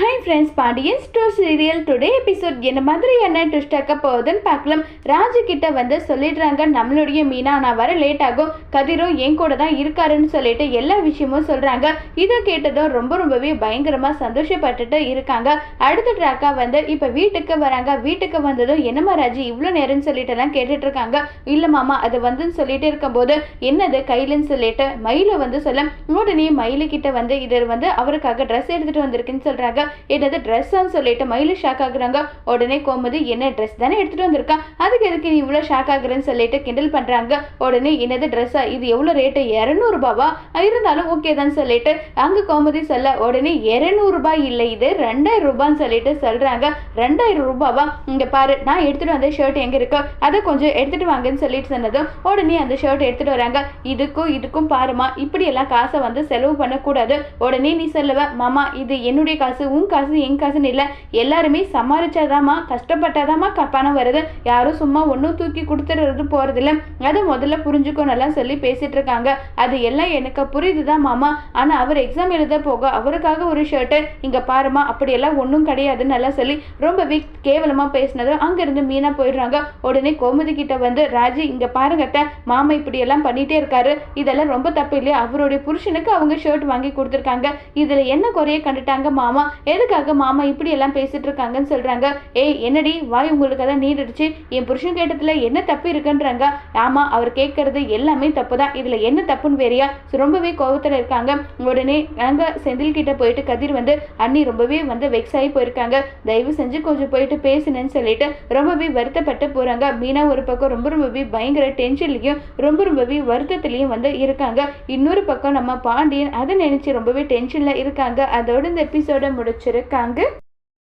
Hi friends Pandian store serial today episode என்ன மாதிரியான twist ஆக்க போகுதுன்னு பார்க்கலாம். ராஜு கிட்ட வந்து சொல்லிடுறாங்க நம்மளுடைய மீனா நான் வர லேட் ஆகும். கதிரும் என் கூட தான் இருக்காருன்னு சொல்லிட்டு எல்லா விஷயமும் சொல்றாங்க. இதை கேட்டதும் ரொம்ப ரொம்பவே பயங்கரமா சந்தோஷப்பட்டுட்டு இருக்காங்க. அடுத்த ட்ராக்கா வந்து இப்போ வீட்டுக்கு வராங்க. வீட்டுக்கு வந்ததும் என்னம்மா ராஜு இவ்வளோ நேரம்னு சொல்லிட்டு எல்லாம் கேட்டுட்டு இருக்காங்க. இல்ல மாமா அது வந்துன்னு சொல்லிட்டு இருக்கும்போது என்னது கையிலன்னு சொல்லிட்டு மயில வந்து சொல்ல உடனே மயிலுக்கிட்ட வந்து இது வந்து அவருக்காக ட்ரெஸ் எடுத்துட்டு வந்திருக்குன்னு சொல்றாங்க. என்னது ட்ரெஸ்ஸான்னு சொல்லிட்டு மயிலு ஷாக் ஆகுறாங்க. உடனே கோமதி என்ன ட்ரெஸ் தானே எடுத்துட்டு வந்திருக்கா? அதுக்கு எதுக்கு நீ இவ்வளோ ஷாக் ஆகுறேன்னு சொல்லிட்டு கிண்டல் பண்ணுறாங்க உடனே என்னது ட்ரெஸ்ஸா இது எவ்வளோ ரேட்டு இரநூறுபாவா இருந்தாலும் ஓகே தான் சொல்லிட்டு அங்கே கோமதி சொல்ல உடனே இரநூறுபா இல்லை இது ரெண்டாயிரம் ரூபான்னு சொல்லிட்டு சொல்கிறாங்க ரெண்டாயிரம் ரூபாவா? இங்கே பாரு நான் எடுத்துகிட்டு வந்த ஷர்ட் எங்கே இருக்கோ? அதை கொஞ்சம் எடுத்துகிட்டு வாங்கன்னு சொல்லிட்டு சொன்னதும் உடனே அந்த ஷர்ட் எடுத்துகிட்டு வராங்க. இதுக்கும் இதுக்கும் பாருமா இப்படியெல்லாம் காசை வந்து செலவு பண்ணக்கூடாது. உடனே நீ சொல்லுவ மாமா இது என்னுடைய காசு உன் காசு என் காசுன்னு இல்லை. எல்லாருமே சமாளிச்சாதாம்மா கஷ்டப்பட்டாதாம்மா க- பணம் வருது. யாரும் சும்மா ஒன்றும் தூக்கி கொடுத்துறது இல்லை அதை முதல்ல புரிஞ்சுக்கணும்லாம் சொல்லி பேசிட்டு இருக்காங்க அது எல்லாம் எனக்கு புரியுதுதான் மாமா. ஆனால் அவர் எக்ஸாம் எழுத போக அவருக்காக ஒரு ஷர்ட்டு இங்கே பாருமா அப்படியெல்லாம் ஒன்றும் கிடையாதுன்னு எல்லாம் சொல்லி ரொம்பவே கேவலமாக பேசினதும் அங்கேருந்து மீனாக போயிடுறாங்க. உடனே கோமதி கிட்ட வந்து ராஜி இங்கே பாருங்கட்ட மாமா இப்படியெல்லாம் பண்ணிகிட்டே இருக்காரு. இதெல்லாம் ரொம்ப தப்பு இல்லையா? அவருடைய புருஷனுக்கு அவங்க ஷர்ட் வாங்கி கொடுத்துருக்காங்க. இதில் என்ன குறைய கண்டுட்டாங்க மாமா? எதுக்காக மாமா இப்படி எல்லாம் பேசிட்டு இருக்காங்கன்னு சொல்றாங்க? ஏய் என்னடி? வாய் உங்களுக்கு அதான் நீடிடுச்சு. என் புருஷன் கேட்டதுல என்ன தப்பு இருக்குன்றாங்க? ஆமா அவர் கேட்கறது எல்லாமே தப்பு தான் இதுல என்ன தப்புன்னு வேறியா? ரொம்பவே கோபத்துல இருக்காங்க. உடனே நாங்க செந்தில் கிட்ட போயிட்டு கதிர் வந்து அண்ணி ரொம்பவே வந்து வெக்ஸ் ஆகி போயிருக்காங்க. தயவு செஞ்சு கொஞ்சம் போயிட்டு பேசுனேன்னு சொல்லிட்டு ரொம்பவே வருத்தப்பட்டு போறாங்க. மீனா ஒரு பக்கம் ரொம்ப ரொம்பவே பயங்கர டென்ஷன்லயும் ரொம்ப ரொம்பவே வருத்தத்திலையும் வந்து இருக்காங்க. இன்னொரு பக்கம் நம்ம பாண்டியன் அதை நினைச்சு ரொம்பவே டென்ஷன்ல இருக்காங்க. அதோட இந்த எபிசோட முடிச்சிருக்காங்க